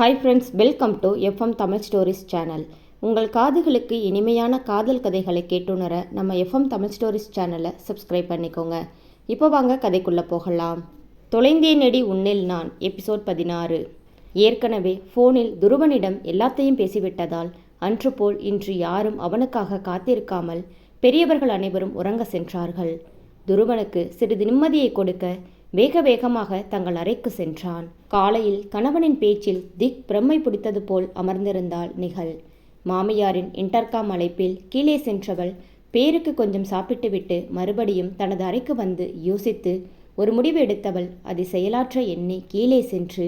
Hi friends welcome to FM Tamil stories channel உங்கள் காதுகளுக்கு இனிமையான காதல் கதைகளை கேட்டுணர நம்ம எஃப்எம் தமிழ் ஸ்டோரிஸ் சேனலை சப்ஸ்கிரைப் பண்ணிக்கோங்க. இப்போ வாங்க கதைக்குள்ளே போகலாம். தொலைந்தே நெடி உன்னில் நான் எபிசோட் பதினாறு. ஏற்கனவே ஃபோனில் துருவனிடம் எல்லாத்தையும் பேசிவிட்டதால் அன்று போல் இன்று யாரும் அவனுக்காக காத்திருக்காமல் பெரியவர்கள் அனைவரும் உறங்க சென்றார்கள். துருவனுக்கு சிறிது நிம்மதியை கொடுக்க வேக வேகமாக தங்கள் அறைக்கு சென்றான். காலையில் கணவனின் பேச்சில் திக் பிரம்மை பிடித்தது போல் அமர்ந்திருந்தாள் நிகழ் மாமியாரின் இன்டர்காம் அழைப்பில் கீழே சென்றவள் பேருக்கு கொஞ்சம் சாப்பிட்டுவிட்டு மறுபடியும் தனது அறைக்கு வந்து யோசித்து ஒரு முடிவு எடுத்தவள் அதை செயலாற்ற எண்ணி கீழே சென்று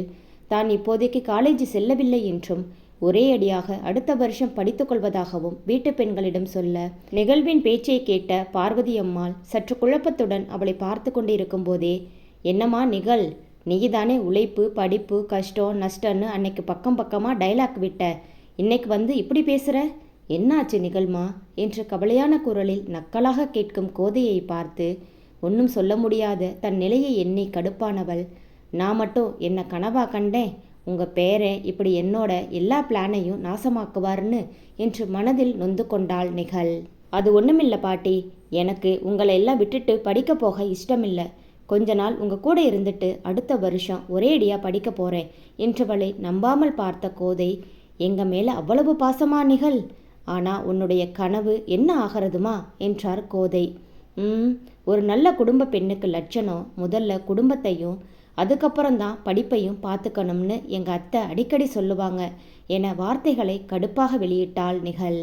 தான் இப்போதைக்கு காலேஜ் செல்லவில்லை என்றும் ஒரே அடியாக அடுத்த வருஷம் படித்துக்கொள்வதாகவும் வீட்டு பெண்களிடம் சொல்ல நிகழ்வின் பேச்சை கேட்ட பார்வதி அம்மாள் சற்று குழப்பத்துடன் அவளை பார்த்து கொண்டிருக்கும் போதே என்னம்மா நிகழ்? நீதானே உழைப்பு படிப்பு கஷ்டம் நஷ்டம்னு அன்னைக்கு பக்கம் பக்கமாக டைலாக் விட்ட. இன்னைக்கு வந்து இப்படி பேசுகிற என்னாச்சு நிகழ்மா? என்று கவலையான குரலில் நக்கலாக கேட்கும் கோதையை பார்த்து ஒன்றும் சொல்ல முடியாத. தன் நிலையை எண்ணி கடுப்பானவள். நான் மட்டும் என்னை கனவா கண்டேன்? உங்கள் பேரன் இப்படி என்னோட எல்லா பிளானையும் நாசமாக்குவார்னு என்று மனதில் நொந்து கொண்டாள் நிகழ். அது ஒன்றுமில்ல பாட்டி. எனக்கு உங்களை எல்லாம் விட்டுட்டு படிக்க போக இஷ்டமில்லை. கொஞ்ச நாள் உங்கள் கூட இருந்துட்டு அடுத்த வருஷம் ஒரே அடியாக படிக்க போகிறேன் என்றவளை நம்பாமல் பார்த்த கோதை எங்கள் மேலே அவ்வளவு பாசமா நிகழ்? ஆனால் உன்னுடைய கனவு என்ன ஆகிறதுமா? என்றார் கோதை. ம் ஒரு நல்ல குடும்ப பெண்ணுக்கு லட்சணம் முதல்ல குடும்பத்தையும் அதுக்கப்புறம் தான் படிப்பையும் பார்த்துக்கணும்னு எங்கள் அத்தை அடிக்கடி சொல்லுவாங்க என வார்த்தைகளை கடுப்பாக வெளியிட்டாள் நிகழ்.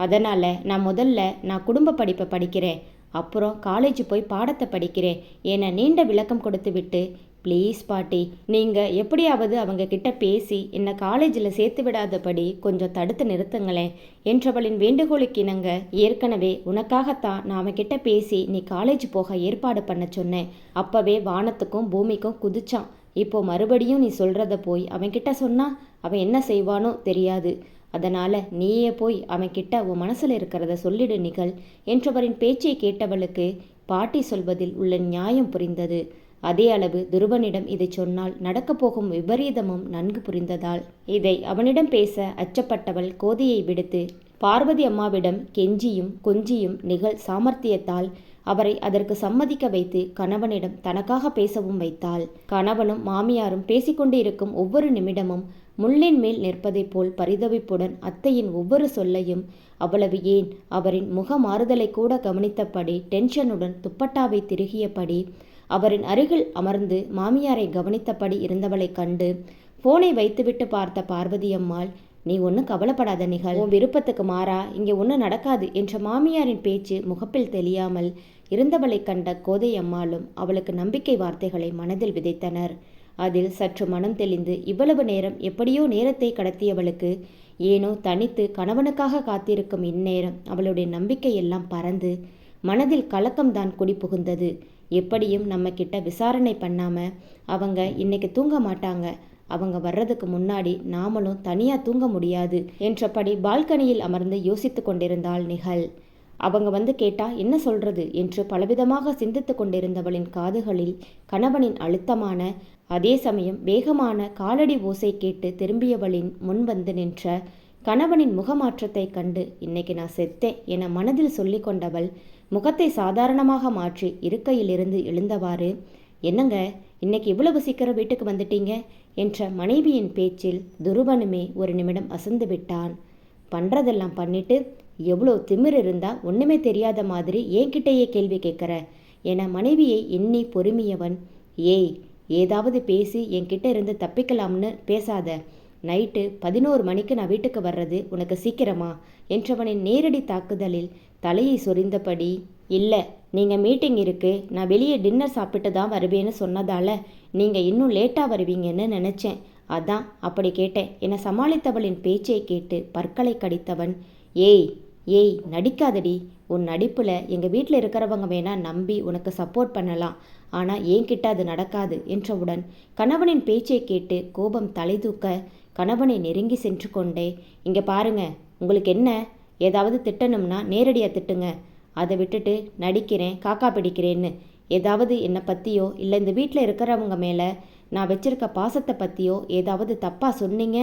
அதனால் நான் முதல்ல நான் குடும்ப படிப்பை படிக்கிறேன். அப்புறம் காலேஜ் போய் பாடத்தை படிக்கிறேன். என நீண்ட விளக்கம் கொடுத்து விட்டு ப்ளீஸ் பாட்டி நீங்கள் எப்படியாவது அவங்க கிட்ட பேசி என்னை காலேஜில் சேர்த்து விடாதபடி கொஞ்சம் தடுத்து நிறுத்துங்களேன். என்றவளின் வேண்டுகோளுக்கு இணங்க ஏற்கனவே உனக்காகத்தான் நான் கிட்ட பேசி நீ காலேஜ் போக ஏற்பாடு பண்ண சொன்னேன். அப்போவே வானத்துக்கும் பூமிக்கும் குதிச்சான். இப்போ மறுபடியும் நீ சொல்கிறத போய் அவன்கிட்ட சொன்னால் அவன் என்ன செய்வானோ தெரியாது. அதனால் நீயே போய் அவன்கிட்ட உன் மனசில் இருக்கிறத சொல்லிடு நிகழ் என்றவரின் பேச்சை கேட்டவளுக்கு பாட்டி சொல்வதில் உள்ள நியாயம் புரிந்தது. அதே அளவு துருவனிடம் இதை சொன்னால் நடக்கப் போகும் விபரீதமும் நன்கு புரிந்ததால். இதை அவனிடம் பேச அச்சப்பட்டவள் கோதையை விடுத்து பார்வதி அம்மாவிடம் கெஞ்சியும் கொஞ்சியும் நிகழ் சாமர்த்தியத்தால் அவரை அதற்கு சம்மதிக்க வைத்து கணவனிடம் தனக்காக பேசவும் வைத்தாள். கணவனும் மாமியாரும் பேசிக்கொண்டு இருக்கும் ஒவ்வொரு நிமிடமும் முள்ளின் மேல் நிற்பதைப் போல் பரிதவிப்புடன் அத்தையின் ஒவ்வொரு சொல்லையும் அவ்வளவு ஏன் அவரின் முக மாறுதலை கூட கவனித்தபடி டென்ஷனுடன் துப்பட்டாவை திருகியபடி அவரின் அருகில் அமர்ந்து மாமியாரை கவனித்தபடி இருந்தவளைக் கண்டு போனை வைத்துவிட்டு பார்த்த பார்வதி அம்மாள் நீ ஒன்றும் கவலைப்படாத நிகழ். உன் விருப்பத்துக்கு மாறா. இங்கே ஒன்றும் நடக்காது என்ற மாமியாரின் பேச்சு முகப்பில் தெரியாமல் இருந்தவளை கண்ட கோதை அம்மாளும் அவளுக்கு நம்பிக்கை வார்த்தைகளை மனதில் விதைத்தனர். அதில் சற்று மனம் தெளிந்து இவ்வளவு நேரம் எப்படியோ நேரத்தை கடத்தியவளுக்கு ஏனோ தனித்து கணவனுக்காக காத்திருக்கும் இந்நேரம் அவளுடைய நம்பிக்கையெல்லாம் பறந்து மனதில் கலக்கம்தான் குடி புகுந்தது. எப்படியும் நம்ம கிட்ட விசாரணை பண்ணாம அவங்க இன்னைக்கு தூங்க மாட்டாங்க. அவங்க வர்றதுக்கு முன்னாடி நாமளும் தனியா தூங்க முடியாது என்றபடி பால்கனியில் அமர்ந்து யோசித்து கொண்டிருந்தாள் நிகழ் அவங்க வந்து கேட்டா என்ன சொல்றது? என்று பலவிதமாக சிந்தித்து கொண்டிருந்தவளின் காதுகளில் கணவனின் அழுத்தமான அதே சமயம் வேகமான காலடி ஓசை கேட்டு திரும்பியவளின் முன் வந்து நின்ற கணவனின் முகமாற்றத்தை கண்டு இன்னைக்கு நான் செத்தேன் என மனதில் சொல்லி கொண்டவள் முகத்தை சாதாரணமாக மாற்றி இருக்கையிலிருந்து எழுந்தவாறு என்னங்க இன்னைக்கு இவ்வளவு சீக்கிரம் வீட்டுக்கு வந்துட்டீங்க? என்ற மனைவியின் பேச்சில் துருவனுமே ஒரு நிமிடம் அசந்து விட்டான். பண்ணுறதெல்லாம் பண்ணிட்டு எவ்வளோ திமிர் இருந்தா ஒன்றுமே தெரியாத மாதிரி என்கிட்டயே கேள்வி கேட்குற? என மனைவியை எண்ணி பொறுமியவன் ஏய் ஏதாவது பேசி என்கிட்ட இருந்து தப்பிக்கலாம்னு பேசாத. நைட்டு பதினோரு மணிக்கு நான் வீட்டுக்கு வர்றது உனக்கு சீக்கிரமா? என்றவனின் நேரடி தாக்குதலில் தலையை சொரிந்தபடி இல்லை நீங்கள் மீட்டிங் இருக்குது நான் வெளியே டின்னர் சாப்பிட்டு தான் வருவேன்னு சொன்னதால் நீங்கள் இன்னும் லேட்டாக வருவீங்கன்னு நினச்சேன். அதான் அப்படி கேட்டேன் என்னை சமாளித்தவளின் பேச்சை கேட்டு பற்களை கடித்தவன் ஏய் ஏய் நடிக்காதடி. உன் நடிப்பில் எங்கள் வீட்டில் இருக்கிறவங்க வேணால் நம்பி உனக்கு சப்போர்ட் பண்ணலாம். ஆனால் என்கிட்ட அது நடக்காது என்றவுடன் கணவனின் பேச்சை கேட்டு கோபம் தலை தூக்க கணவனை நெருங்கி சென்று கொண்டே இங்கே பாருங்க உங்களுக்கு என்ன? ஏதாவது திட்டணும்னா நேரடியாக திட்டுங்க. அதை விட்டுட்டு நடிக்கிறேன் காக்கா பிடிக்கிறேன்னு. ஏதாவது என்னை பற்றியோ இல்லை இந்த வீட்டில் இருக்கிறவங்க மேலே நான் வச்சிருக்க பாசத்தை பற்றியோ ஏதாவது தப்பாக சொன்னீங்க?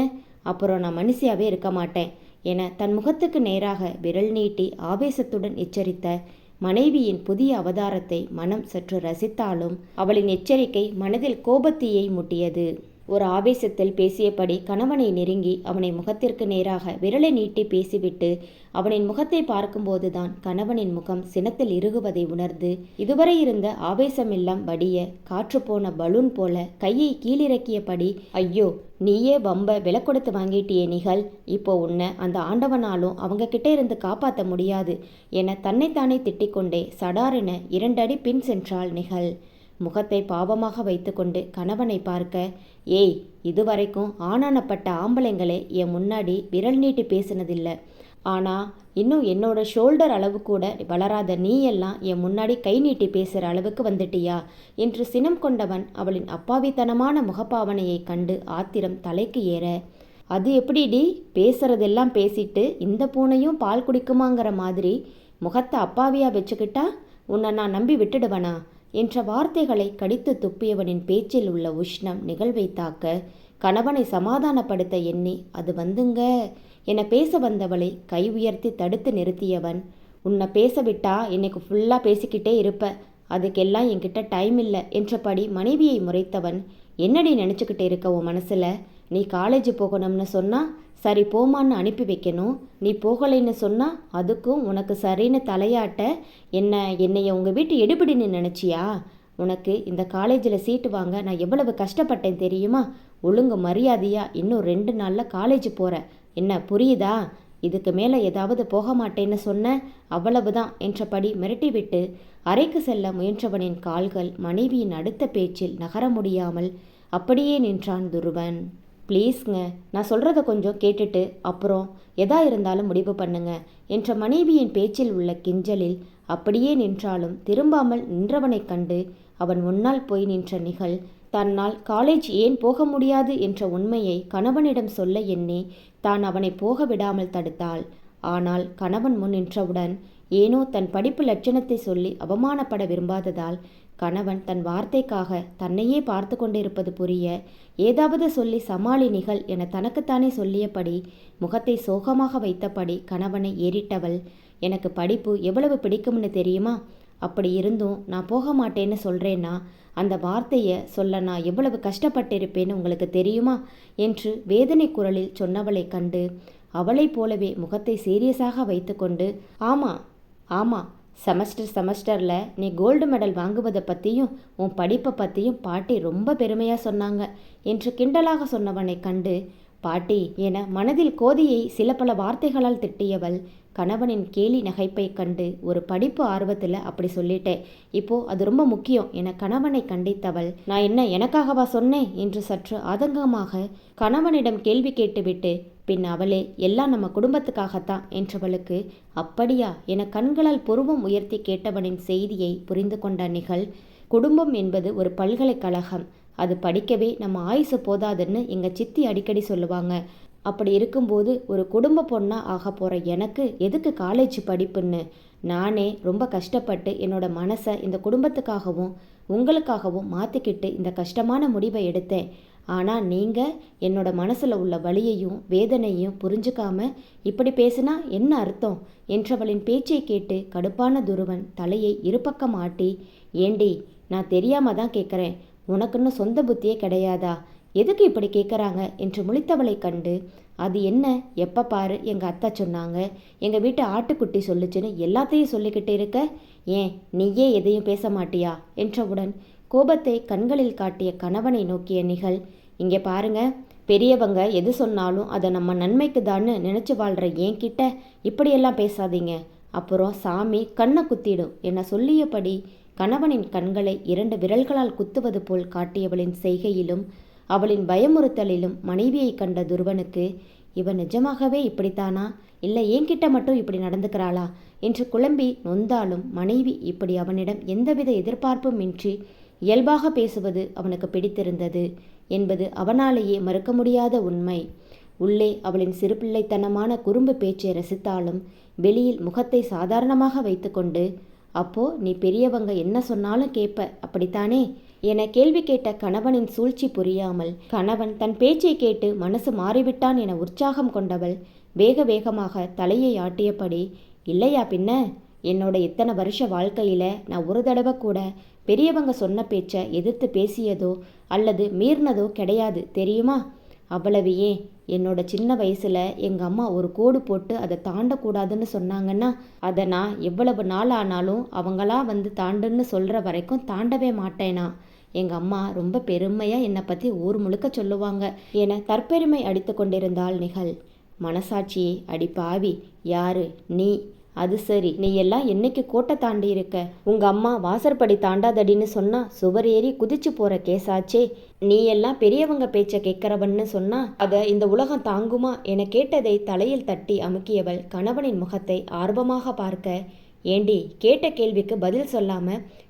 அப்புறம் நான் மனுஷியாவே இருக்க மாட்டேன். என தன் முகத்துக்கு நேராக விரல் நீட்டி ஆவேசத்துடன் எச்சரித்த மனைவியின் புதிய அவதாரத்தை மனம் சற்று ரசித்தாலும் அவளின் எச்சரிக்கை மனதில் கோபத்தீயை முட்டியது. ஒரு ஆவேசத்தில் பேசியபடி கணவனை நெருங்கி அவனை முகத்திற்கு நேராக விரலை நீட்டி பேசிவிட்டு அவனின் முகத்தை பார்க்கும்போதுதான் கணவனின் முகம் சினத்தில் இறுகுவதை உணர்ந்து இதுவரை இருந்த ஆவேசமெல்லாம் வடிய காற்று போன பலூன் போல கையை கீழிறக்கியபடி ஐயோ நீயே வம்ப விலை கொடுத்து வாங்கிட்டியே நிகழ் இப்போ உன்னை அந்த ஆண்டவனாலும் அவங்க கிட்ட இருந்து காப்பாற்ற முடியாது என தன்னைத்தானே திட்டிக்கொண்டே சடாரென இரண்டடி பின் சென்றாள் நிகழ். முகத்தை பாவமாக வைத்துக்கொண்டு கணவனை பார்க்க ஏய் இதுவரைக்கும் ஆனானப்பட்ட ஆம்பளைங்களே என் முன்னாடி விரல் நீட்டி பேசினதில்லை. ஆனால் இன்னும் என்னோட ஷோல்டர் அளவு கூட வளராத நீ எல்லாம் என் முன்னாடி கை நீட்டி பேசுகிற அளவுக்கு வந்துட்டியா? என்று சினம் கொண்டவன் அவளின் அப்பாவித்தனமான முகப்பாவனையை கண்டு ஆத்திரம் தலைக்கு ஏற. அது எப்படிடி? பேசுறதெல்லாம் பேசிட்டு இந்த பூனையும் பால் குடிக்குமாங்கிற மாதிரி முகத்தை அப்பாவியா வச்சுக்கிட்டா? உன்னை நான் நம்பி விட்டுடுவனா? என்ற வார்த்தைகளை கடித்து துப்பியவனின் பேச்சில் உள்ள உஷ்ணம் நிகழ்வை தாக்க கணவனை சமாதானப்படுத்த எண்ணி அது வந்துங்க என பேச வந்தவளை கை உயர்த்தி தடுத்து நிறுத்தியவன் உன்னை பேச விட்டா இன்னைக்கு ஃபுல்லாக பேசிக்கிட்டே இருப்ப அதுக்கெல்லாம் என்கிட்ட டைம் இல்லை என்றபடி மனைவியை முறைத்தவன் என்னடி நினச்சிக்கிட்டு இருக்க உன் மனசில்? நீ காலேஜ் போகணும்னு சொன்னால் சரி போமான்னு அனுப்பி வைக்கணும். நீ போகலைன்னு சொன்னால் அதுக்கும் உனக்கு சரின்னு தலையாட்ட என்ன என்னைய உங்கள் வீட்டு எடுபடின்னு நினச்சியா? உனக்கு இந்த காலேஜில் சீட்டு வாங்க நான் எவ்வளவு கஷ்டப்பட்டேன் தெரியுமா? ஒழுங்கு மரியாதையாக இன்னும் ரெண்டு நாளில் காலேஜ் போகிற என்ன புரியுதா? இதுக்கு மேலே ஏதாவது போக மாட்டேன்னு சொன்ன அவ்வளவுதான் என்றபடி மிரட்டிவிட்டு அறைக்கு செல்ல முயன்றவனின் கால்கள் மனைவியின் அடுத்த பேச்சில் நகர முடியாமல் அப்படியே நின்றான் துருவன். ப்ளீஸ்ங்க நான் சொல்கிறத கொஞ்சம் கேட்டுட்டு அப்புறம் எதா இருந்தாலும் முடிவு பண்ணுங்க என்ற மனைவியின் பேச்சில் உள்ள கிஞ்சலில் அப்படியே நின்றாலும் திரும்பாமல் நின்றவனைக் கண்டு அவன் முன்னால் போய் நின்ற நிகழ் தன்னால் காலேஜ் ஏன் போக முடியாது என்ற உண்மையை கணவனிடம் சொல்ல எண்ணி தான் அவனை போக விடாமல் தடுத்தாள். ஆனால் கணவன் முன் நின்றவுடன் ஏனோ தன் படிப்பு லட்சணத்தை சொல்லி அவமானப்பட விரும்பாததால் கணவன் தன் வார்த்தைக்காக தன்னையே பார்த்து கொண்டிருப்பது புரிய ஏதாவது சொல்லி சமாளி நிகழ் என தனக்குத்தானே சொல்லியபடி முகத்தை சோகமாக வைத்தபடி கணவனை ஏறிட்டவள் எனக்கு படிப்பு எவ்வளவு பிடிக்கும்னு தெரியுமா? அப்படி இருந்தும் நான் போக மாட்டேன்னு சொல்கிறேன்னா அந்த வார்த்தையை சொல்ல நான் எவ்வளவு கஷ்டப்பட்டிருப்பேன்னு உங்களுக்கு தெரியுமா? என்று வேதனை குரலில் சொன்னவளை கண்டு அவளைப் போலவே முகத்தை சீரியஸாக வைத்துக்கொண்டு ஆமாம் ஆமாம் செமஸ்டர் செமஸ்டரில் நீ கோல்டு மெடல் வாங்குவதை பற்றியும் உன் படிப்பை பற்றியும் பாட்டி ரொம்ப பெருமையாக சொன்னாங்க என்று கிண்டலாக சொன்னவனை கண்டு பாட்டி என மனதில் கோதியை சில பல வார்த்தைகளால் திட்டியவள் கணவனின் கேலி நகைப்பை கண்டு ஒரு படிப்பு ஆர்வத்தில் அப்படி சொல்லிட்டேன். இப்போ அது ரொம்ப முக்கியம். என கணவனை கண்டித்தவள் நான் என்ன எனக்காகவா சொன்னேன்? என்று சற்று ஆதங்கமாக கணவனிடம் கேள்வி கேட்டுவிட்டு பின் அவளே எல்லாம் நம்ம குடும்பத்துக்காகத்தான் என்றவளுக்கு அப்படியா? என கண்களால் புருவம் உயர்த்தி கேட்டவனின் செய்தியை புரிந்து கொண்ட நிகழ் குடும்பம் என்பது ஒரு பல்கலைக்கழகம். அது படிக்கவே நம்ம ஆயுசு போதாதுன்னு எங்கள் சித்தி அடிக்கடி சொல்லுவாங்க. அப்படி இருக்கும்போது ஒரு குடும்ப பொண்ணாக ஆக போகிற எனக்கு எதுக்கு காலேஜ் படிப்புன்னு? நானே ரொம்ப கஷ்டப்பட்டு என்னோட மனசை இந்த குடும்பத்துக்காகவும் உங்களுக்காகவும் மாற்றிக்கிட்டு இந்த கஷ்டமான முடிவை எடுத்தேன். ஆனால் நீங்கள் என்னோட மனசில் உள்ள வலியையும் வேதனையும் புரிஞ்சுக்காம இப்படி பேசினா என்ன அர்த்தம்? என்றவளின் பேச்சை கேட்டு கடுப்பான துருவன் தலையை இருபக்கம் ஆட்டி ஏண்டி நான் தெரியாம தான் கேட்குறேன் உனக்குன்னு சொந்த புத்தியே கிடையாதா? எதுக்கு இப்படி கேட்குறாங்க என்று முழித்தவளை கண்டு அது என்ன? எப்போ பாரு எங்கள் அத்தை சொன்னாங்க. எங்கள் வீட்டு ஆட்டுக்குட்டி சொல்லுச்சுன்னு எல்லாத்தையும் சொல்லிக்கிட்டு இருக்க? ஏன் நீயே எதையும் பேச மாட்டியா? என்றவுடன் கோபத்தை கண்களில் காட்டிய கணவனை நோக்கிய நிகழ் இங்கே பாருங்க பெரியவங்க எது சொன்னாலும் அதை நம்ம நன்மைக்கு தான்னு நினச்சி வாழ்கிற என்கிட்ட இப்படியெல்லாம் பேசாதீங்க. அப்புறம் சாமி கண்ணை குத்திடும் என சொல்லியபடி கணவனின் கண்களை இரண்டு விரல்களால் குத்துவது போல் காட்டியவளின் செய்கையிலும் அவளின் பயமுறுத்தலிலும் மனைவியை கண்ட துருவனுக்கு இவன் நிஜமாகவே இப்படித்தானா? இல்லை என்கிட்ட மட்டும் இப்படி நடந்துக்கிறாளா? என்று குழம்பி நொந்தாலும் மனைவி இப்படி அவனிடம் எந்தவித எதிர்பார்ப்பும் இன்றி இயல்பாக பேசுவது அவனுக்கு பிடித்திருந்தது என்பது அவனாலேயே மறுக்க முடியாத உண்மை. உள்ளே அவளின் சிறுபிள்ளைத்தனமான குறும்பு பேச்சை ரசித்தாலும் வெளியில் முகத்தை சாதாரணமாக வைத்துக்கொண்டு அப்போ நீ பெரியவங்க என்ன சொன்னாலும் கேட்ப அப்படித்தானே? என கேள்வி கேட்ட கணவனின் சூழ்ச்சி புரியாமல் கணவன் தன் பேச்சை கேட்டு மனசு மாறிவிட்டான் என உற்சாகம் கொண்டவள் வேக வேகமாக தலையை ஆட்டியபடி இல்லையா பின்ன? என்னோட இத்தனை வருஷ வாழ்க்கையில நான் ஒரு தடவை கூட பெரியவங்க சொன்ன பேச்சை எதிர்த்து பேசியதோ அல்லது மீறினதோ கிடையாது தெரியுமா? அவ்வளவு ஏன்? என்னோட சின்ன வயசுல எங்க அம்மா ஒரு கோடு போட்டு அதை தாண்டக்கூடாதுன்னு சொன்னாங்கன்னா அதை நான் எவ்வளவு நாள் ஆனாலும் அவங்களா வந்து தாண்டுன்னு சொல்ற வரைக்கும் தாண்டவே மாட்டேனா? எங்கள் அம்மா ரொம்ப பெருமையாக என்னை பற்றி ஊர் முழுக்க சொல்லுவாங்க என தற்பெருமை அடித்து கொண்டிருந்தாள் நிகழ். மனசாட்சியே அடி பாவி யாரு நீ? அது சரி நீ எல்லாம் என்னைக்கு கோட்டை தாண்டி இருக்க? உங்க அம்மா வாசற்படி தாண்டாதடின்னு சொன்னா சுவர் ஏறி குதிச்சு போற கேஸாச்சே நீ எல்லாம் பெரியவங்க பேச்ச கேட்கிறவன்னு சொன்னா அத இந்த உலகம் தாங்குமா? என கேட்டதை தலையில் தட்டி அமுக்கியவள் கணவனின் முகத்தை ஆர்வமாக பார்க்க ஏண்டி கேட்ட கேள்விக்கு பதில் சொல்லாம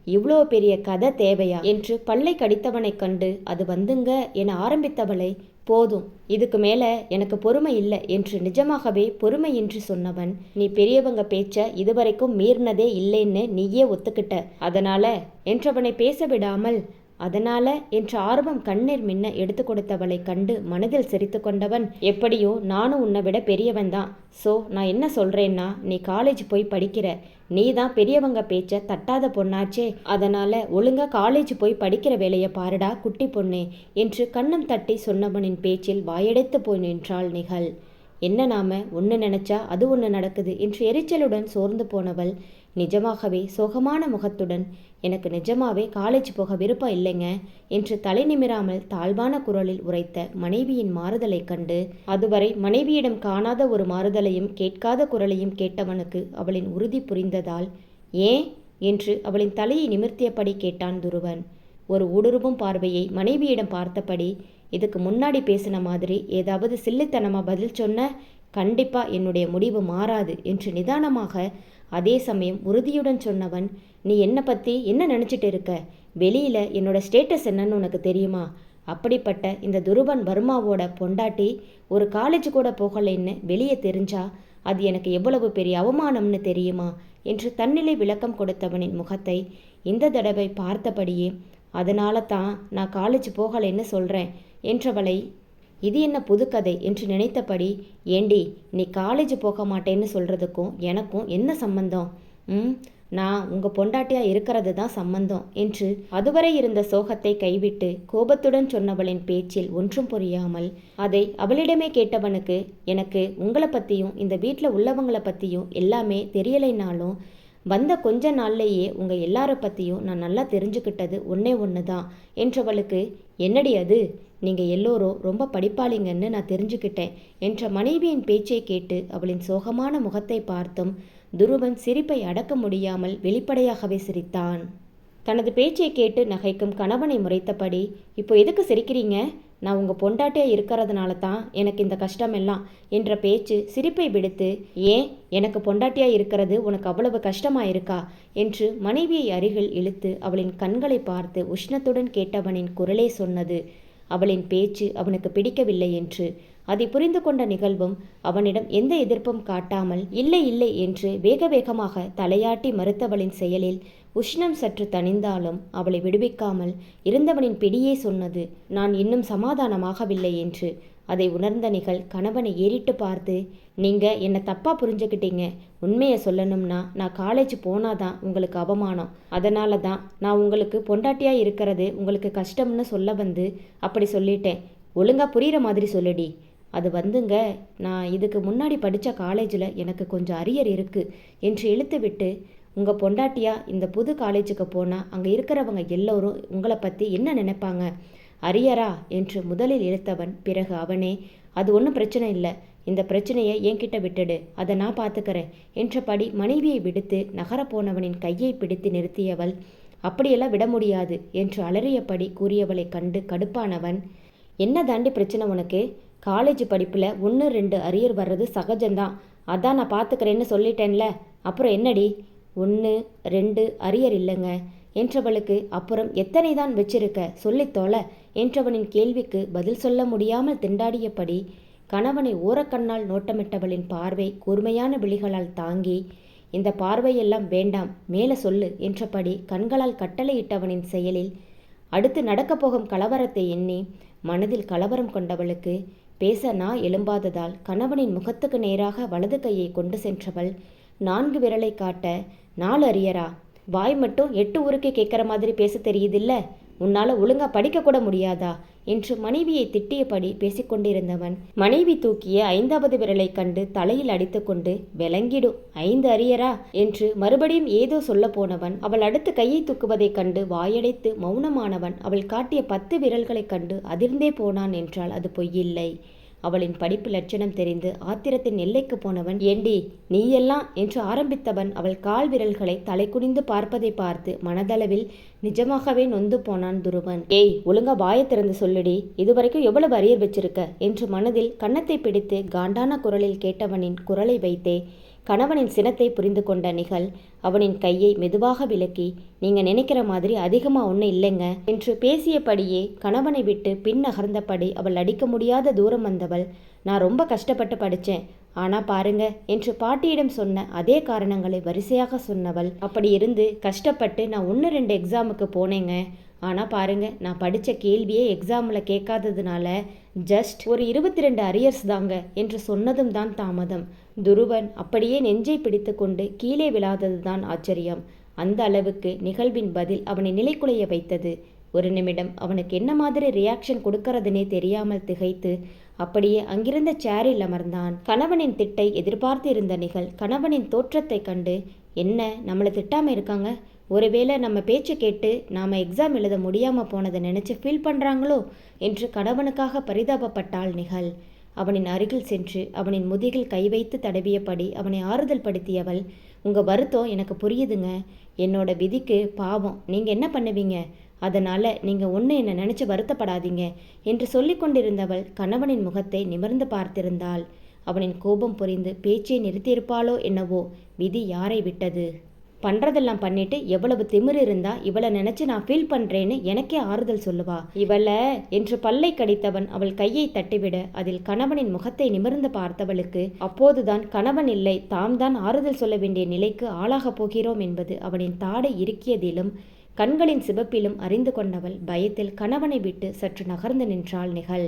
இவ்வளோ பெரிய கதை தேவையா? என்று பல்லை கடித்தவனைக் கண்டு அது வந்துங்க என ஆரம்பித்தவளை போதும் இதுக்கு மேல எனக்கு பொறுமை இல்லை என்று நிஜமாகவே பொறுமையின்றி சொன்னவன் நீ பெரியவங்க பேச்ச இதுவரைக்கும் மீறினதே இல்லைன்னு நீயே ஒத்துக்கிட்ட. அதனால என்றவனை பேச விடாமல் அதனால என்ற ஆர்வம் கண்ணீர் மின்ன எடுத்து கொடுத்தவளை கண்டு மனதில் சிரித்து கொண்டவன் எப்படியோ நானும் உன்னை விட பெரியவன் தான். ஸோ நான் என்ன சொல்றேன்னா நீ காலேஜ் போய் படிக்கிற. நீ தான் பெரியவங்க பேச்ச தட்டாத பொண்ணாச்சே. அதனால ஒழுங்கா காலேஜ் போய் படிக்கிற வேலையை பாருடா குட்டி பொண்ணே என்று கண்ணம் தட்டி சொன்னவனின் பேச்சில் வாயடைத்து போய் நின்றாள் நிகழ். என்ன நாம ஒன்று நினைச்சா அது ஒன்று நடக்குது என்று எரிச்சலுடன் சோர்ந்து போனவள் நிஜமாகவே சோகமான முகத்துடன் எனக்கு நிஜமாவே காலேஜ் போக விருப்பம் இல்லைங்க என்று தலை நிமிராமல் தாழ்வான குரலில் உரைத்த மனைவியின் மாறுதலைக் கண்டு அதுவரை மனைவியிடம் காணாத ஒரு மாறுதலையும் கேட்காத குரலையும் கேட்டவனுக்கு அவளின் உறுதி புரிந்ததால் ஏன்? என்று அவளின் தலையை நிமிர்த்தியபடி கேட்டான் துருவன். ஒரு ஊடுருவும் பார்வையை மனைவியிடம் பார்த்தபடி இதுக்கு முன்னாடி பேசின மாதிரி ஏதாவது சில்லித்தனமாக பதில் சொன்ன? கண்டிப்பா என்னுடைய முடிவு மாறாது என்று நிதானமாக அதே சமயம் உறுதியுடன் சொன்னவன் நீ என்னை பற்றி என்ன நினச்சிட்டு இருக்க? வெளியில் என்னோட ஸ்டேட்டஸ் என்னன்னு உனக்கு தெரியுமா? அப்படிப்பட்ட இந்த துருவன் வர்மாவோட பொண்டாட்டி ஒரு காலேஜ் கூட போகலைன்னு வெளியே தெரிஞ்சா அது எனக்கு எவ்வளவு பெரிய அவமானம்னு தெரியுமா? என்று தன்னிலை விளக்கம் கொடுத்தவனின் முகத்தை இந்த தடவை பார்த்தபடியே அதனால தான் நான் காலேஜ் போகலைன்னு சொல்கிறேன் என்றவளை இது என்ன புதுக்கதை என்று நினைத்தபடி ஏண்டி நீ காலேஜ் போக மாட்டேன்னு சொல்கிறதுக்கும் எனக்கும் என்ன சம்பந்தம்? ம் நான் உங்கள் பொண்டாட்டியாக இருக்கிறது தான் சம்பந்தம் என்று அதுவரை இருந்த சோகத்தை கைவிட்டு கோபத்துடன் சொன்னவளின் பேச்சில் ஒன்றும் புரியாமல் அதை அவளிடமே கேட்டவனுக்கு எனக்கு உங்களை பற்றியும் இந்த வீட்டில் உள்ளவங்களை பற்றியும் எல்லாமே தெரியலைனாலும் வந்த கொஞ்ச நாள்லேயே உங்கள் எல்லார பற்றியும் நான் நல்லா தெரிஞ்சுக்கிட்டது ஒன்றே ஒன்று தான் என்றவளுக்கு என்னடி அது? நீங்கள் எல்லோரும் ரொம்ப படிப்பாளிங்கன்னு நான் தெரிஞ்சுக்கிட்டேன் என்ற மனைவியின் பேச்சை கேட்டு அவளின் சோகமான முகத்தை பார்த்தும் துருவன் சிரிப்பை அடக்க முடியாமல் வெளிப்படையாகவே சிரித்தான். தனது பேச்சை கேட்டு நகைக்கும் கணவனை முறைத்தபடி இப்போ எதுக்கு சிரிக்கிறீங்க? நான் உங்கள் பொண்டாட்டியாக இருக்கிறதுனால தான் எனக்கு இந்த கஷ்டம் எல்லாம் என்ற பேச்சு சிரிப்பை விடுத்து ஏன் எனக்கு பொண்டாட்டியாக இருக்கிறது உனக்கு அவ்வளவு கஷ்டமா இருக்கா? என்று மனைவியை அருகில் இழுத்து அவளின் கண்களை பார்த்து உஷ்ணத்துடன் கேட்டவனின் குரலே சொன்னது. அவளின் பேச்சு அவனுக்கு பிடிக்கவில்லை என்று. அதை புரிந்து கொண்ட நிகழ்வும் அவனிடம் எந்த எதிர்ப்பும் காட்டாமல் இல்லை இல்லை என்று வேக வேகமாக தலையாட்டி மறுத்தவளின் செயலில் உஷ்ணம் சற்று தணிந்தாலும் அவளை விடுவிக்காமல் இருந்தவனின் பிடியே சொன்னது நான் இன்னும் சமாதானமாகவில்லை என்று. அதை உணர்ந்த நிகழ் கணவனை ஏறிட்டு பார்த்து நீங்க என்னை தப்பா புரிஞ்சுக்கிட்டீங்க? உண்மையை சொல்லணும்னா நான் காலேஜ் போனாதான் உங்களுக்கு அவமானம். அதனால தான் நான் உங்களுக்கு பொண்டாட்டியா இருக்கிறது உங்களுக்கு கஷ்டம்னு சொல்ல வந்து அப்படி சொல்லிட்டேன். ஒழுங்கா புரிகிற மாதிரி சொல்லுடி. அது வந்துங்க நான் இதுக்கு முன்னாடி படித்த காலேஜில் எனக்கு கொஞ்சம் அரியர் இருக்குது என்று இழுத்துவிட்டு உங்கள் பொண்டாட்டியா இந்த புது காலேஜுக்கு போனால் அங்கே இருக்கிறவங்க எல்லோரும் உங்களை பற்றி என்ன நினைப்பாங்க? அரியரா? என்று முதலில் இழுத்தவன் பிறகு அவனே அது ஒன்றும் பிரச்சனை இல்லை. இந்த பிரச்சனையை என்கிட்ட விட்டுடு. அதை நான் பார்த்துக்கிறேன் என்றபடி மனைவியை விடுத்து நகரப்போனவனின் கையை பிடித்து நிறுத்தியவள் அப்படியெல்லாம் விட முடியாது என்று அலறியபடி கூறியவளை கண்டு கடுப்பானவன் என்ன தாண்டி பிரச்சனை உனக்கு? காலேஜ் படிப்பில் ஒன்று ரெண்டு அரியர் வர்றது சகஜம்தான். அதான் நான் பார்த்துக்கிறேன்னு சொல்லிட்டேன்ல. அப்புறம் என்னடி? ஒன்று ரெண்டு அரியர் இல்லைங்க. என்றவளுக்கு அப்புறம் எத்தனை தான் வச்சிருக்க சொல்லித்தோல என்றவனின் கேள்விக்கு பதில் சொல்ல முடியாமல் திண்டாடியபடி கணவனை ஓரக்கண்ணால் நோட்டமிட்டவளின் பார்வை கூர்மையான விழிகளால் தாங்கி இந்த பார்வையெல்லாம் வேண்டாம் மேலே சொல்லு என்றபடி கண்களால் கட்டளையிட்டவனின் செயலில் அடுத்து நடக்கப் போகும் கலவரத்தை எண்ணி மனதில் கலவரம் கொண்டவளுக்கு பேச நா எழும்பாததால் கணவனின் முகத்துக்கு நேராக வலது கையை கொண்டு சென்றவள் நான்கு விரலை காட்ட நாலு அரியரா? வாய் மட்டும் எட்டு ஊருக்கு கேட்குற மாதிரி பேச தெரியுதில்ல? உன்னால் ஒழுங்கா படிக்கக்கூட முடியாதா? என்று மனைவியை திட்டியபடி பேசிக்கொண்டிருந்தவன் மனைவி தூக்கிய ஐந்தாவது விரலை கண்டு தலையில் அடித்துக்கொண்டு விளங்கிடும் ஐந்து அரியரா? என்று மறுபடியும் ஏதோ சொல்ல போனவன் அவள் அடுத்து கையை தூக்குவதைக் கண்டு வாயடைத்து மௌனமானவன் அவள் காட்டிய பத்து விரல்களைக் கண்டு அதிர்ந்தே போனான் என்றால் அது பொய்யில்லை அவளின் படிப்பு லட்சணம் தெரிந்து ஆத்திரத்தின் எல்லைக்கு போனவன் ஏண்டி நீயெல்லாம்? என்று ஆரம்பித்தவன் அவள் கால் விரல்களை தலை குனிந்து பார்ப்பதை பார்த்து மனதளவில் நிஜமாகவே நொந்து போனான் துருவன். ஏய் ஒழுங்கா வாயை திறந்து சொல்லுடி இதுவரைக்கும் எவ்வளவு அரியர் வச்சிருக்க? என்று மனதில் கன்னத்தை பிடித்து காண்டான குரலில் கேட்டவனின் குரலை வைத்தே கணவனின் சினத்தை புரிந்து கொண்ட நிகழ் அவனின் கையை மெதுவாக விலக்கி நீங்க நினைக்கிற மாதிரி அதிகமா ஒன்றும் இல்லைங்க என்று பேசியபடியே கணவனை விட்டு பின் நகர்ந்தபடி அவள் அடிக்க முடியாத தூரம் வந்தவள் நான் ரொம்ப கஷ்டப்பட்டு படித்தேன் ஆனா பாருங்க என்று பாட்டியிடம் சொன்ன அதே காரணங்களை வரிசையாக சொன்னவள் அப்படி இருந்து கஷ்டப்பட்டு நான் ஒன்று ரெண்டு எக்ஸாமுக்கு போனேங்க ஆனால் பாருங்க நான் படித்த கேள்வியே எக்ஸாமில் கேட்காததுனால ஜஸ்ட் ஒரு இருபத்தி ரெண்டு அரியர்ஸ் தாங்க என்று சொன்னதும் தான் தாமதம். துருவன் அப்படியே நெஞ்சை பிடித்து கொண்டு கீழே விழாததுதான் ஆச்சரியம். அந்த அளவுக்கு நிகழ்வின் பதில் அவனை நிலைக்குலைய வைத்தது. ஒரு நிமிடம் அவனுக்கு என்ன மாதிரி ரியாக்ஷன் கொடுக்கறதுனே தெரியாமல் திகைத்து அப்படியே அங்கிருந்த சேரில் அமர்ந்தான். கணவனின் திட்டை எதிர்பார்த்து இருந்த நிகழ் கணவனின் தோற்றத்தை கண்டு என்ன நம்மளை திட்டாம இருக்காங்க? ஒருவேளை நம்ம பேச்சு கேட்டு நாம் எக்ஸாம் எழுத முடியாமல் போனதை நினச்சி ஃபீல் பண்ணுறாங்களோ என்று கணவனுக்காக பரிதாபப்பட்டாள் நிகழ். அவனின் அருகில் சென்று அவனின் முதுகில் கை வைத்து தடவியபடி அவனை ஆறுதல் படுத்தியவள் உங்கள் வருத்தம் எனக்கு புரியுதுங்க. என்னோட விதிக்கு பாவம். நீங்கள் என்ன பண்ணுவீங்க? அதனால் நீங்கள் ஒன்று என்னை நினச்சி வருத்தப்படாதீங்க என்று சொல்லி கொண்டிருந்தவள் கணவனின் முகத்தை நிமிர்ந்து பார்த்திருந்தாள். அவனின் கோபம் புரிந்து பேச்சை நிறுத்தியிருப்பாளோ என்னவோ? விதி யாரை விட்டது? பண்ணுறதெல்லாம் பண்ணிட்டு எவ்வளவு திமிரு இருந்தா இவளை நினைச்சு நான் ஃபீல் பண்ணுறேன்னு எனக்கே ஆறுதல் சொல்லுவா. இவளை என்று பல்லை கடித்தவன் அவள் கையை தட்டிவிட அதில் கணவனின் முகத்தை நிமிர்ந்து பார்த்தவளுக்கு அப்போதுதான் கணவன் இல்லை தாம் தான் ஆறுதல் சொல்ல வேண்டிய நிலைக்கு ஆளாகப் போகிறோம் என்பது அவனின் தாடை இறுக்கியதிலும் கண்களின் சிவப்பிலும் அறிந்து கொண்டவள் பயத்தில் கணவனை விட்டு சற்று நகர்ந்து நின்றாள் நிகழ்.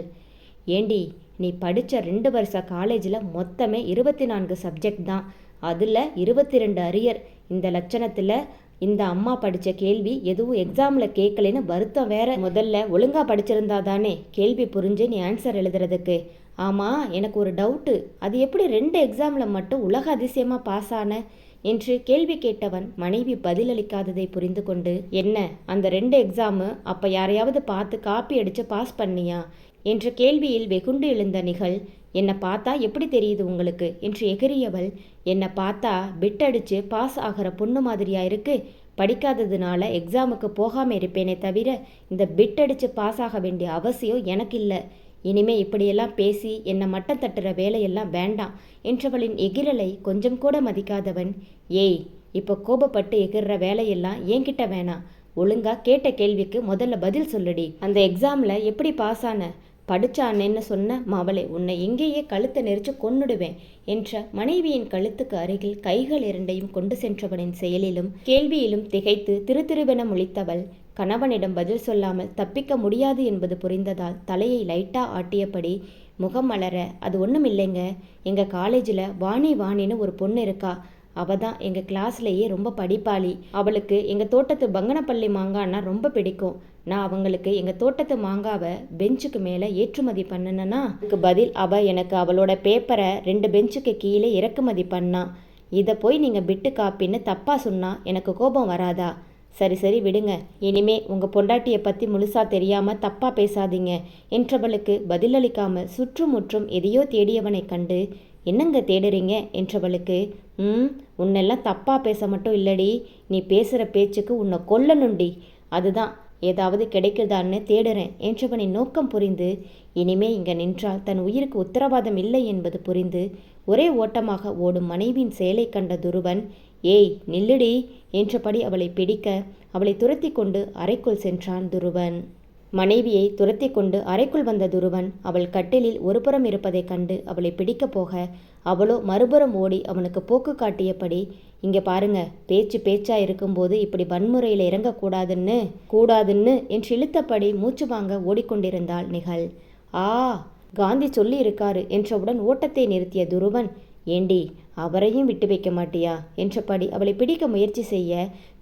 ஏண்டி நீ படித்த ரெண்டு வருஷ காலேஜில் மொத்தமே இருபத்தி நான்கு சப்ஜெக்ட் தான். அதில் இருபத்தி ரெண்டு அரியர். இந்த லட்சணத்தில் இந்த அம்மா படித்த கேள்வி எதுவும் எக்ஸாமில் கேட்கலன்னு வருத்தம் வேற. முதல்ல ஒழுங்காக படிச்சிருந்தா தானே கேள்வி புரிஞ்சு நீ ஆன்சர் எழுதுறதுக்கு. ஆமாம் எனக்கு ஒரு டவுட்டு அது எப்படி ரெண்டு எக்ஸாமில் மட்டும் உலக அதிசயமாக பாஸ் ஆன? என்று கேள்வி கேட்டவன் மனைவி பதிலளிக்காததை புரிந்து கொண்டு என்ன அந்த ரெண்டு எக்ஸாமு அப்போ யாரையாவது பார்த்து காப்பி அடித்து பாஸ் பண்ணியா? என்ற கேள்வியில் வெகுண்டு எழுந்த நிகழ் என்னை பார்த்தா எப்படி தெரியுது உங்களுக்கு? என்று எகிரியவள் என்னை பார்த்தா பிட்டடிச்சு பாஸ் ஆகிற பொண்ணு மாதிரியா இருக்கு? படிக்காததுனால எக்ஸாமுக்கு போகாமல் இருப்பேனே தவிர இந்த பிட்டடிச்சு பாஸ் ஆக வேண்டிய அவசியம் எனக்கு இல்லை இனிமே இப்படியெல்லாம் பேசி என்னை மட்டம் தட்டுற வேலையெல்லாம் வேண்டாம் என்றவளின் எகிரலை கொஞ்சம் கூட மதிக்காதவன் ஏய் இப்போ கோபப்பட்டு எகிர்ற வேலையெல்லாம் என்கிட்ட வேணாம். ஒழுங்கா கேட்ட கேள்விக்கு முதல்ல பதில் சொல்லுடி. அந்த எக்ஸாமில் எப்படி பாஸ் ஆன? படிச்சானேன்னு சொன்ன மாவளை உன்னை எங்கேயே கழுத்தை நெரிச்சு கொன்னுடுவேன் என்ற மனைவியின் கழுத்துக்கு அருகில் கைகள் இரண்டையும் கொண்டு சென்றவனின் செயலிலும் கேள்வியிலும் திகைத்து திருத்திருவென முழித்தவள் கணவனிடம் பதில் சொல்லாமல் தப்பிக்க முடியாது என்பது புரிந்ததால் தலையை லைட்டா ஆட்டியபடி முகம் மலர அது ஒன்றும் இல்லைங்க எங்கள் காலேஜில் வாணி வாணின்னு ஒரு பொண்ணு இருக்கா. அவள் தான் எங்கள் கிளாஸ்லேயே ரொம்ப படிப்பாளி. அவளுக்கு எங்கள் தோட்டத்து பங்கனப்பள்ளி மாங்கான்னா ரொம்ப பிடிக்கும். நான் அவங்களுக்கு எங்கள் தோட்டத்து மாங்காவை பெஞ்சுக்கு மேலே ஏற்றுமதி பண்ணினேன்னா அதுக்கு பதில் அவள் எனக்கு அவளோட பேப்பரை ரெண்டு பெஞ்சுக்கு கீழே இறக்குமதி பண்ணான் இதை போய் நீங்கள் பிட்டு காப்பின்னு தப்பாக சொன்னால் எனக்கு கோபம் வராதா? சரி சரி விடுங்க. இனிமே உங்கள் பொண்டாட்டியை பற்றி முழுசாக தெரியாமல் தப்பாக பேசாதீங்க. என்றவளுக்கு பதிலளிக்காமல் சுற்றுமுற்றும் எதையோ தேடியவனை கண்டு என்னங்க தேடுறீங்க? என்றவளுக்கு ம்? உன்னெல்லாம் தப்பாக பேச மட்டும் இல்லடி. நீ பேசுகிற பேச்சுக்கு உன்னை கொல்லணுண்டி அதுதான். ஏதாவது கிடைக்குதான்னு தேடுறேன். என்றவனின் நோக்கம் புரிந்து. இனிமே இங்கே நின்றால் தன் உயிருக்கு உத்தரவாதம் இல்லை என்பது புரிந்து ஒரே ஓட்டமாக ஓடும் மனைவியின் செயலை கண்ட துருவன் ஏய் நில்லுடி. என்றபடி அவளை பிடிக்க அவளை துரத்தி கொண்டு அறைக்குள் சென்றான் துருவன். மனைவியை துரத்தி கொண்டு அறைக்குள் வந்த துருவன் அவள் கட்டிலில் ஒருபுறம் இருப்பதைக் கண்டு அவளை பிடிக்கப் போக அவளோ மறுபுறம் ஓடி அவனுக்கு போக்கு காட்டியபடி இங்கே பாருங்க பேச்சு பேச்சா இருக்கும்போது இப்படி வன்முறையில் இறங்கக்கூடாதுன்னு கூடாதுன்னு என்று இழுத்தபடி மூச்சு வாங்க ஓடிக்கொண்டிருந்தாள் நிகழ். ஆ காந்தி சொல்லி இருக்காரு என்றவுடன் ஓட்டத்தை நிறுத்திய துருவன் ஏண்டி அவரையும் விட்டு வைக்க மாட்டியா? என்றபடி அவளை பிடிக்க முயற்சி செய்ய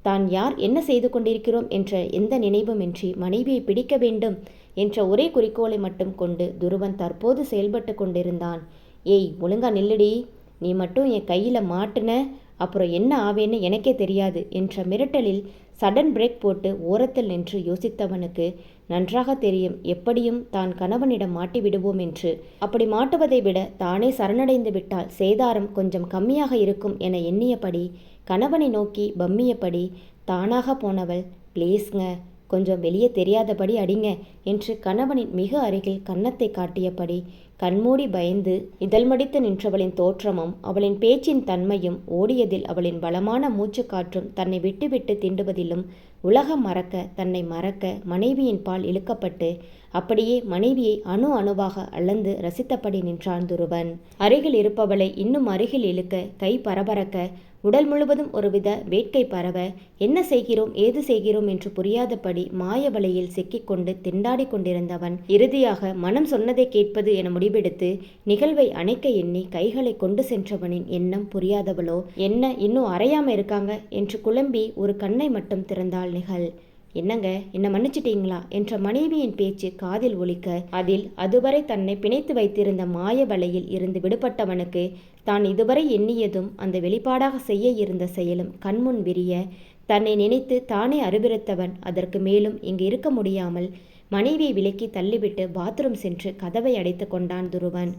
தான் யார் என்ன செய்து கொண்டிருக்கிறோம் என்ற எந்த நினைவுமின்றி மனைவியை பிடிக்க வேண்டும் என்ற ஒரே குறிக்கோளை மட்டும் கொண்டு துருவன் தற்போது செயல்பட்டு கொண்டிருந்தான். ஏய் ஒழுங்கா நில்லுடி. நீ மட்டும் என் கையில் மாட்டுன அப்புறம் என்ன ஆவேன்னு எனக்கே தெரியாது என்ற மிரட்டலில் சடன் பிரேக் போட்டு ஓரத்தில் நின்று யோசித்தவனுக்கு நன்றாக தெரியும் எப்படியும் தான் கணவனிடம் மாட்டி விடுவோம் என்று. அப்படி மாட்டுவதை விட தானே சரணடைந்து விட்டால் சேதாரம் கொஞ்சம் கம்மியாக இருக்கும் என எண்ணியபடி கணவனை நோக்கி பம்மியபடி தானாக போனவள் ப்ளீஸ்ங்க கொஞ்சம் வெளியே தெரியாதபடி அடிங்க என்று கணவனின் மிக அருகில் கன்னத்தை காட்டியபடி கண்மூடி பயந்து இதழ் மடித்து நின்றவளின் தோற்றமும் அவளின் பேச்சின் தன்மையும் ஓடியதில் அவளின் பலமான மூச்சுக்காற்றும் தன்னை விட்டுவிட்டு திண்டுவதிலும் உலகம் மறக்க தன்னை மறக்க மனைவியின் பால் இழுக்கப்பட்டு அப்படியே மனைவியை அணு அணுவாக அளந்து ரசித்தபடி நின்றான் துருவன். அருகில் இருப்பவளை இன்னும் அருகில் இழுக்க கை பரபரக்க உடல் முழுவதும் ஒருவித வேட்கை பரவ என்ன செய்கிறோம் ஏது செய்கிறோம் என்று புரியாதபடி மாய வலையில் சிக்கிக்கொண்டு திண்டாடி கொண்டிருந்தவன் இறுதியாக மனம் சொன்னதை கேட்பது என முடிவெடுத்து நிகழ்வை அணைக்க எண்ணி கைகளை கொண்டு சென்றவனின் எண்ணம் புரியாதவளோ என்ன இன்னும் அறையாம இருக்காங்க? என்று குழம்பி ஒரு கண்ணை மட்டும் திறந்தாள் நிகழ். என்னங்க என்ன மன்னிச்சிட்டீங்களா? என்ற மனைவியின் பேச்சு காதில் ஒலிக்க அதில் அதுவரை தன்னை பிணைத்து வைத்திருந்த மாய வலையில் இருந்து விடுபட்டவனுக்கு தான் இதுவரை எண்ணியதும் அந்த வெளிப்பாடாக செய்ய இருந்த செயலும் கண்முன் விரிய தன்னை நினைத்து தானே அறிவுறுத்தவன் அதற்கு மேலும் இங்கு இருக்க முடியாமல் மனைவியை விலக்கி தள்ளிவிட்டு பாத்ரூம் சென்று கதவை அடைத்து கொண்டான் துருவன்.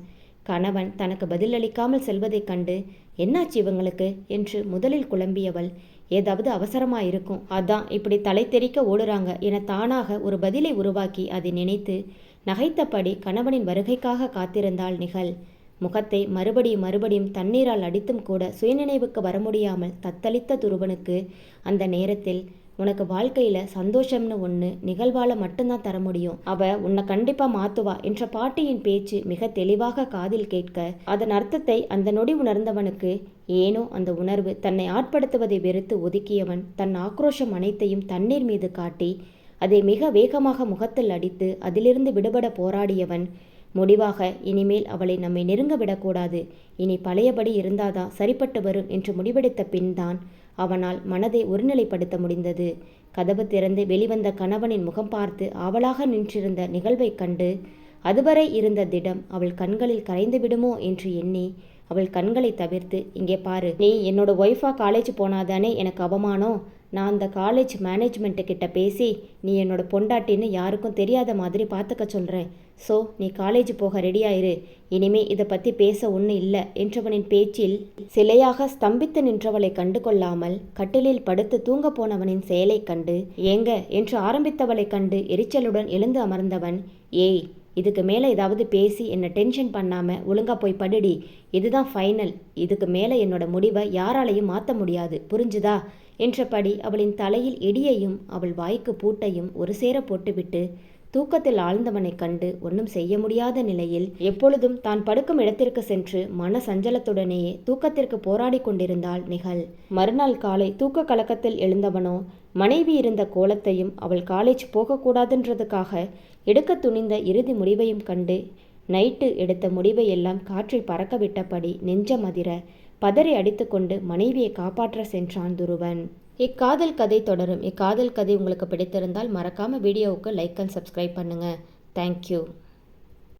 கணவன் தனக்கு பதிலளிக்காமல் செல்வதைக் கண்டு என்னாச்சு இவங்களுக்கு? என்று முதலில் குழம்பியவள் ஏதாவது அவசரமாக இருக்கும். அதான் இப்படி தலை தெறிக்க ஓடுறாங்க என தானாக ஒரு பதிலை உருவாக்கி அதை நினைத்து நகைத்தபடி கணவனின் வருகைக்காக காத்திருந்தாள் நிகழ். முகத்தை மறுபடியும் மறுபடியும் தண்ணீரால் அடித்தும் கூட சுயநினைவுக்கு வர முடியாமல் தத்தளித்த துருவனுக்கு அந்த நேரத்தில் உனக்கு வாழ்க்கையில சந்தோஷம்னு ஒன்று நிகழ்வால மட்டும்தான் தர முடியும். அவ உன்னை கண்டிப்பா மாத்துவா என்ற பாட்டியின் பேச்சு மிக தெளிவாக காதில் கேட்க அதன் அர்த்தத்தை அந்த நொடி உணர்ந்தவனுக்கு ஏனோ அந்த உணர்வு தன்னை ஆட்படுத்துவதை வெறுத்து ஒதுக்கியவன் தன் ஆக்ரோஷம் அனைத்தையும் தண்ணீர் மீது காட்டி அதை மிக வேகமாக முகத்தில் அடித்து அதிலிருந்து விடுபட போராடியவன். முடிவாக இனிமேல் அவளை நம்மை நெருங்க விடக்கூடாது. இனி பழையபடி இருந்தாதான் சரிப்பட்டு வரும் என்று முடிவெடுத்த பின்தான் அவனால் மனதை ஒருநிலைப்படுத்த முடிந்தது. கதவு திறந்து வெளிவந்த கணவனின் முகம் பார்த்து ஆவலாக நின்றிருந்த நிகழ்வைக் கண்டு அதுவரை இருந்த திடம் அவள் கண்களில் கரைந்து விடுமோ? என்று எண்ணி அவள் கண்களை தவிர்த்து இங்கே பாரு நீ என்னோட ஒய்ஃபா காலேஜ் போனாதானே எனக்கு அவமானம்? நான் அந்த காலேஜ் மேனேஜ்மெண்ட்டு கிட்ட பேசி நீ என்னோட பொண்டாட்டின்னு யாருக்கும் தெரியாத மாதிரி பார்த்துக்க சொல்கிறேன் ஸோ நீ காலேஜ் போக ரெடியாயிரு இனிமே இதை பற்றி பேச ஒன்றும் இல்லை. என்றவனின் பேச்சில் சிலையாக ஸ்தம்பித்து நின்றவளை கண்டு கொள்ளாமல் கட்டிலில் படுத்து தூங்க போனவனின் செயலை கண்டு ஏங்க என்று ஆரம்பித்தவளை கண்டு எரிச்சலுடன் எழுந்து அமர்ந்தவன் ஏய் இதுக்கு மேலே ஏதாவது பேசி என்னை டென்ஷன் பண்ணாமல் ஒழுங்காக போய் படுடி. இதுதான் ஃபைனல் இதுக்கு மேலே என்னோட முடிவை யாராலையும் மாற்ற முடியாது. புரிஞ்சுதா? என்றபடி அவளின் தலையில் இடியையும் அவள் வாய்க்கு பூட்டையும் ஒரு சேர போட்டுவிட்டு தூக்கத்தில் ஆழ்ந்தவனை கண்டு ஒன்றும் செய்ய முடியாத நிலையில் எப்பொழுதும் தான் படுக்கும் இடத்திற்கு சென்று மன சஞ்சலத்துடனேயே தூக்கத்திற்கு போராடி கொண்டிருந்தாள் நிகழ். மறுநாள் காலை தூக்க கலக்கத்தில் எழுந்தவனோ மனைவி இருந்த கோலத்தையும் அவள் காலேஜ் போகக்கூடாதுன்றதுக்காக எடுக்க துணிந்த இறுதி முடிவையும் கண்டு நைட்டு எடுத்த முடிவை எல்லாம் காற்றில் பறக்கவிட்டபடி நெஞ்சம் அதிர பதறி அடித்துக்கொண்டு மனைவியை காப்பாற்ற சென்றான் துருவன். இக்காதல் கதை தொடரும். இக்காதல் கதை உங்களுக்கு பிடித்திருந்தால் மறக்காமல் வீடியோவுக்கு லைக் அண்ட் சப்ஸ்கிரைப் பண்ணுங்கள் தேங்க்யூ